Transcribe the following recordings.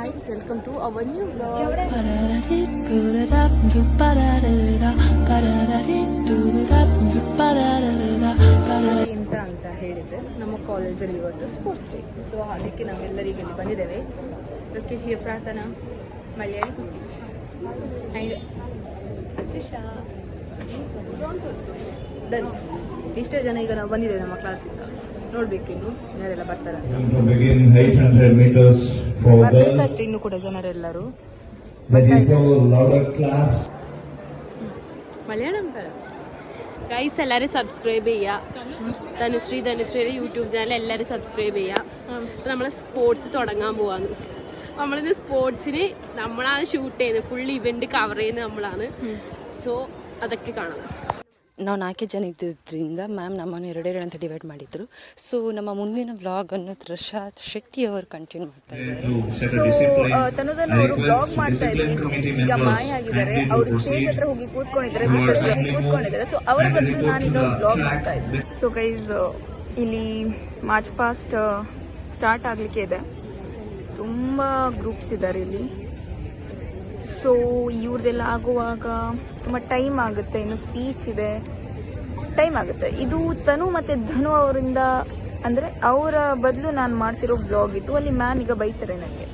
Hi welcome to our new ಎಂತ ಅಂತ ಹೇಳಿದ್ರೆ ನಮ್ಮ ಕಾಲೇಜಲ್ಲಿ ಇವತ್ತು ಸ್ಪೋರ್ಟ್ಸ್ ಡೇ ಸೊ ಅದಕ್ಕೆ ನಾವೆಲ್ಲರಿಗೆ ಇಲ್ಲಿ ಬಂದಿದ್ದೇವೆ ಅದಕ್ಕೆ ಹಿಯ ಪ್ರಾರ್ಥನಾ ಮಲಯಾಳಿ ಕುಟ್ಟಿ ಆ್ಯಂಡ್ ತ್ರಿಷಾ ಇಷ್ಟೇ ಜನ ಈಗ ನಾವು ಬಂದಿದ್ದೇವೆ ನಮ್ಮ ಕ್ಲಾಸಿಂದ ನೋಡ್ಬೇಕಿನ್ನು ಯಾರೆಲ್ಲ ಬರ್ತಾರೆ ಅಂತ. Going to begin 800 meters for girls. ಬರ್ಬೇಕಷ್ಟೇ ಇನ್ನು ಕೂಡ ಜನರೆಲ್ಲರೂ That is our louder class. Malayalam പറ ഗൈസ് എല്ലാവരും സബ്സ്ക്രൈബ് ചെയ്യുക ധനുശ്രീ ധനുശ്രീയുടെ യൂട്യൂബ് ചാനൽ എല്ലാവരും സബ്സ്ക്രൈബ് ചെയ്യുക നമ്മൾ സ്പോർട്സ് തുടങ്ങാൻ പോവാന്ന് നമ്മളിന്ന് സ്പോർട്സിന് നമ്മളാണ് ഷൂട്ട് ചെയ്യുന്നത് ഫുൾ ഇവന്റ് കവർ ചെയ്യുന്നത് നമ്മളാണ് സോ അതൊക്കെ കാണാം ನಾವು ನಾಲ್ಕೇ ಜನ ಇದ್ದಿದ್ದರಿಂದ ಮ್ಯಾಮ್ ನಮ್ಮನ್ನು ಎರಡೆರಡು ಅಂತ ಡಿವೈಡ್ ಮಾಡಿದ್ರು. ಸೊ ನಮ್ಮ ಮುಂದಿನ ಬ್ಲಾಗ್ ಅನ್ನು ತ್ರಿಷಾ ಶೆಟ್ಟಿ ಅವರು ಕಂಟಿನ್ಯೂ ಮಾಡ್ತಾ ಇದ್ದಾರೆ. ತನುದನ್ನು ಅವರು ಬ್ಲಾಗ್ ಮಾಡ್ತಾ ಇದ್ರು ಈಗ ಮಾಯ ಆಗಿದ್ದಾರೆ. ಅವರು ಸ್ಟೇಜ್ ಹತ್ರ ಹೋಗಿ ಕೂತ್ಕೊಂಡಿದ್ದಾರೆ. ಕೂತ್ಕೊಂಡಿದ್ದಾರೆ. ಸೊ ಅವರ ಬದಲು ನಾನು ಇನ್ನೊಂದು ಬ್ಲಾಗ್ ಮಾಡ್ತಾ ಇದ್ದೀನಿ. ಸೊ ಗೈಸ್ ಇಲ್ಲಿ ಮಾರ್ಚ್ ಪಾಸ್ಟ್ ಸ್ಟಾರ್ಟ್ ಆಗಲಿಕ್ಕೆ ಇದೆ. ತುಂಬ ಗ್ರೂಪ್ಸ್ ಇದ್ದಾರೆ ಇಲ್ಲಿ. ಸೊ ಇವ್ರದ್ದೆಲ್ಲ ಆಗುವಾಗ ತುಂಬ ಟೈಮ್ ಆಗುತ್ತೆ. ಇನ್ನು ಸ್ಪೀಚ್ ಇದೆ. ಟೈಮ್ ಆಗುತ್ತೆ. ಇದು ತನು ಮತ್ತೆ ಧನು ಅವರಿಂದ ಅಂದ್ರೆ ಅವರ ಬದಲು ನಾನು ಮಾಡ್ತಿರೋ ಬ್ಲಾಗ್ ಇತ್ತು. ಅಲ್ಲಿ ಮ್ಯಾಮ್ ಈಗ ಬೈತಾರೆ ನನಗೆ.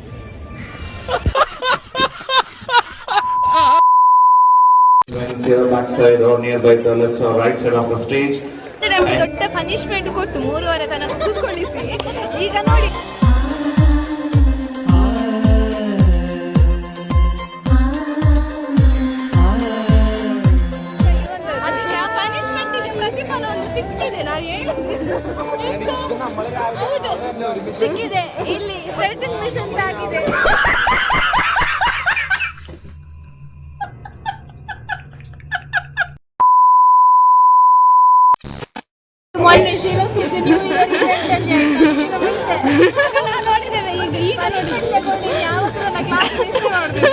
ನಮ್ಗೆ ದೊಡ್ಡ ಪನಿಷ್ಮೆಂಟ್ ಕೊಟ್ಟು ಮೂರುವರೆ ತನಕ ಕೂತ್ಕೊಳ್ಳಿಸಿ ಈಗ ನೋಡಿ. ಸಿಕ್ಕಿದೆ. ಇಲ್ಲಿ ಸ್ಟ್ರೈಟನ್ ಮಿಷನ್ ಆಗಿದೆ. ಮೊನ್ನೆ ಇಯರ್ ಇವೆಂಟ್ ಅಲ್ಲಿ ನೋಡಿದ್ದೇವೆ ಈಗ. ಈಗ ನೋಡಿ ಯಾವತ್ತೂ ಕ್ಲಾಸ್ ಮಿಸ್ ಮಾಡಿದ್ರು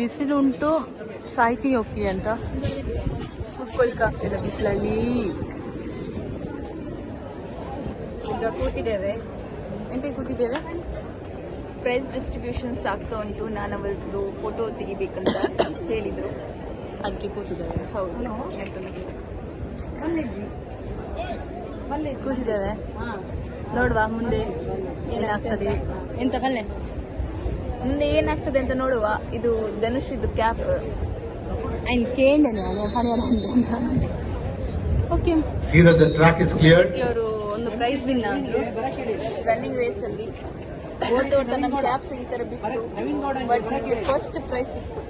ಬಿಸಿಲುಂಟು ಸಾಯ್ತಿ ಹೋಗ್ತಿ ಅಂತ? ಕೂತ್ಕೊಳ್ಕಾಗ್ತಿಲ್ಲ ಬಿಸಿಲಲ್ಲಿ. ಈಗ ಕೂತಿದ್ದೇವೆ. ಎಂತ ಕೂತಿದ್ದೇವೆ? ಪ್ರೈಸ್ ಡಿಸ್ಟ್ರಿಬ್ಯೂಷನ್ಸ್ ಆಗ್ತಾ ಉಂಟು. ನಾನು ಅವರದ್ದು ಫೋಟೋ ತೆಗಿಬೇಕಂತ ಹೇಳಿದ್ರು. ಅದಕ್ಕೆ ಕೂತಿದ್ದೇವೆ. ಹೌದು. ಕೂತಿದ್ದೇವೆ. ನೋಡುವ ಮುಂದೆ ಏನಾಗ್ತದೆ. ಎಂತ ಪಲ್ಲೆ ಮುಂದೆ ಏನಾಗ್ತದೆ ಅಂತ ನೋಡುವ. ಇದು ಧನುಷ್ ಇದು ಕ್ಯಾಪ್ ಅಂಡ್ ಹಣೆಯ ಓಕೆ ಅವರು ಒಂದು ಪ್ರೈಸ್ ವಿನ್ ಆದ್ರು ರನ್ನಿಂಗ್ ರೇಸ್ ಅಲ್ಲಿ. ಓಟ ಓಟ ನಮ್ಮ ಕ್ಯಾಪ್ಸ್ ಈ ತರ ಬಿತ್ತು. ಬಟ್ ನಮಗೆ ಫಸ್ಟ್ ಪ್ರೈಸ್ ಸಿಕ್ತು.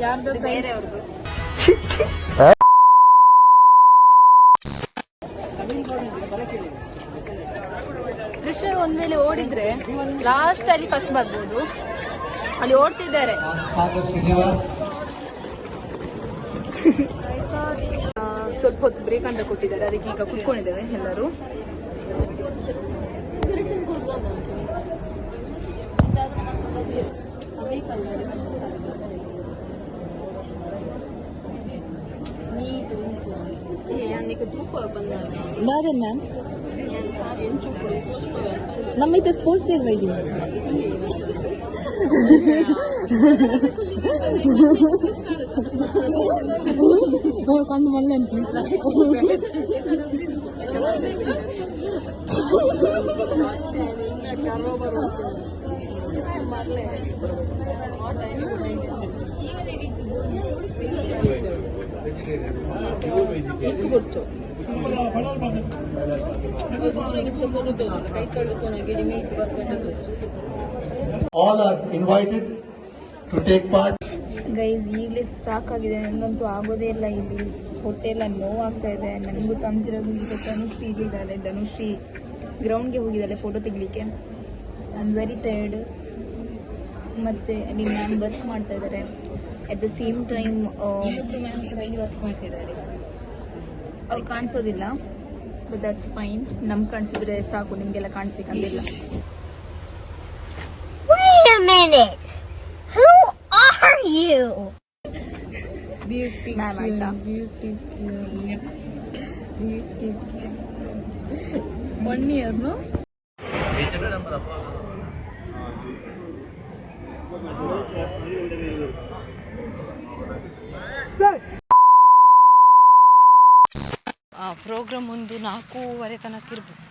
ಯಾರ್ದು ಬೇರೆ ಅವ್ರದ್ದು ದೃಶ್ಯ ಒಂದ್ ಮೇಲೆ ಓಡಿದ್ರೆ ಲಾಸ್ಟ್ ಅಲ್ಲಿ ಫಸ್ಟ್ ಬರ್ಬೋದು. ಅಲ್ಲಿ ಓಡ್ತಿದ್ದಾರೆ. ಸ್ವಲ್ಪ ಹೊತ್ತು ಬ್ರೇಕ್ ಅಂತ ಕೊಟ್ಟಿದ್ದಾರೆ. ಅದಕ್ಕೆ ಈಗ ಕುತ್ಕೊಂಡಿದ್ದೇವೆ ಎಲ್ಲರೂ. ಬಾರೆ ಮ್ಯಾಮ್ ನಮ್ಮ ಇತ್ತ ಸ್ಪೋರ್ಟ್ಸ್ ಡೇ ಇದ್ದೀವಿ ಕಂಡು ಮಲ್ಲೆ ಗೈಸ್ ಈಗಲೇ ಸಾಕಾಗಿದೆ. ನನಗಂತೂ ಆಗೋದೇ ಇಲ್ಲ ಇಲ್ಲಿ. ಹೊಟ್ಟೆ ಎಲ್ಲ ನೋವಾಗ್ತಾ ಇದೆ. ನನಗೂ ತಮ್ಸಿರೋದು ಈಗ ತನುಶ್ರೀ ಇಲ್ಲಿದ್ದಾಳೆ ಧನುಶ್ರೀ ಗ್ರೌಂಡ್ಗೆ ಹೋಗಿದ್ದಾಳೆ ಫೋಟೋ ತೆಗಿಲಿಕ್ಕೆ. ಐ ಆಮ್ ವೆರಿ ಟೈರ್ಡ್ ಮತ್ತು ಅಲ್ಲಿ ಮ್ಯಾಮ್ ವರ್ಕ್ ಮಾಡ್ತಾ ಇದ್ದಾರೆ. At the same time work ಮಾಡ್ತಿದ್ದಾರೆ ಅವ್ರು ಕಾಣಿಸೋದಿಲ್ಲ ಬಟ್ ದಟ್ಸ್ ಫೈನ್ ನಮ್ ಕಾಣಿಸಿದ್ರೆ ಸಾಕು ನಿಮ್ಗೆಲ್ಲ ಕಾಣಿಸ್ಬೇಕಂತಿಲ್ಲ Wait a minute. Who are you? Beauty ma'am ಆಯ್ತಾ ಬ್ಯೂಟಿ ಬ್ಯೂಟಿ ಒನ್ ಇಯರ್ನು ಪ್ರೋಗ್ರಾಮ್ ಒಂದು ನಾಲ್ಕೂವರೆ ತನಕ ಇರ್ಬೋದು.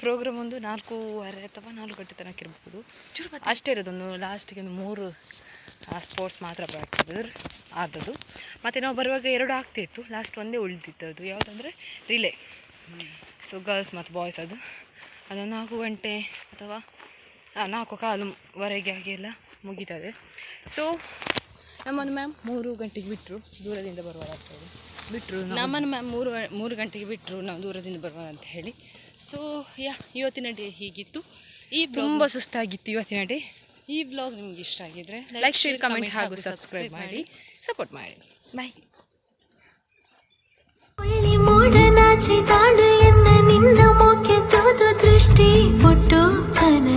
ಪ್ರೋಗ್ರಾಮ್ ಒಂದು ನಾಲ್ಕೂವರೆ ಅಥವಾ ನಾಲ್ಕು ಗಂಟೆ ತನಕ ಇರ್ಬೋದು. ಅಷ್ಟೇ ಇರೋದೊಂದು ಲಾಸ್ಟಿಗೆ ಒಂದು ಮೂರು ಸ್ಪೋರ್ಟ್ಸ್ ಮಾತ್ರ ಬರ್ತದೆ ಆದದ್ದು. ಮತ್ತು ನಾವು ಬರುವಾಗ ಎರಡು ಆಗ್ತಿತ್ತು ಲಾಸ್ಟ್ ಒಂದೇ ಉಳಿದಿತ್ತು ಅದು. ಯಾವುದಂದರೆ ರಿಲೇ ಸೊ ಗರ್ಲ್ಸ್ ಮತ್ತು ಬಾಯ್ಸ್ ಅದು. ಅದು ನಾಲ್ಕು ಗಂಟೆ ಅಥವಾ ನಾಲ್ಕು ಕಾಲುವರೆಗೆ ಹಾಗೆಲ್ಲ ಮುಗೀತದೆ. ಸೊ ನಮ್ಮನ್ನು ಮ್ಯಾಮ್ ಮೂರು ಗಂಟೆಗೆ ಬಿಟ್ಟರು ದೂರದಿಂದ ಬರುವಾಗ್ತದೆ ಬಿಟ್ಟರು ನಮ್ಮನ್ನು ಮ್ಯಾಮ್ ಮೂರು ಮೂರು ಗಂಟೆಗೆ ಬಿಟ್ಟರು ನಾವು ದೂರದಿಂದ ಬರುವಾಗ ಅಂತ ಹೇಳಿ. ಸೊ ಯಾ ಇವತ್ತಿನ ಡೇ ಹೀಗಿತ್ತು. ಈ ತುಂಬ ಸುಸ್ತಾಗಿತ್ತು ಇವತ್ತಿನ ಡೇ ಈ ಬ್ಲಾಗ್ ನಿಮ್ಗೆ ಇಷ್ಟ ಆಗಿದ್ರೆ ಲೈಕ್ ಶೇರ್ ಕಮೆಂಟ್ ಹಾಗೂ ಸಬ್ಸ್ಕ್ರೈಬ್ ಮಾಡಿ. ಸಪೋರ್ಟ್ ಮಾಡಿ. ಬಾಯ್ ಮೂಡನಾಚಿ ತಾಡು ಎನ್ನ ನಿನ್ನ ಮೋಕೆ ತೋದು ದೃಷ್ಟಿ ಪುಟ್ಟು ಕನ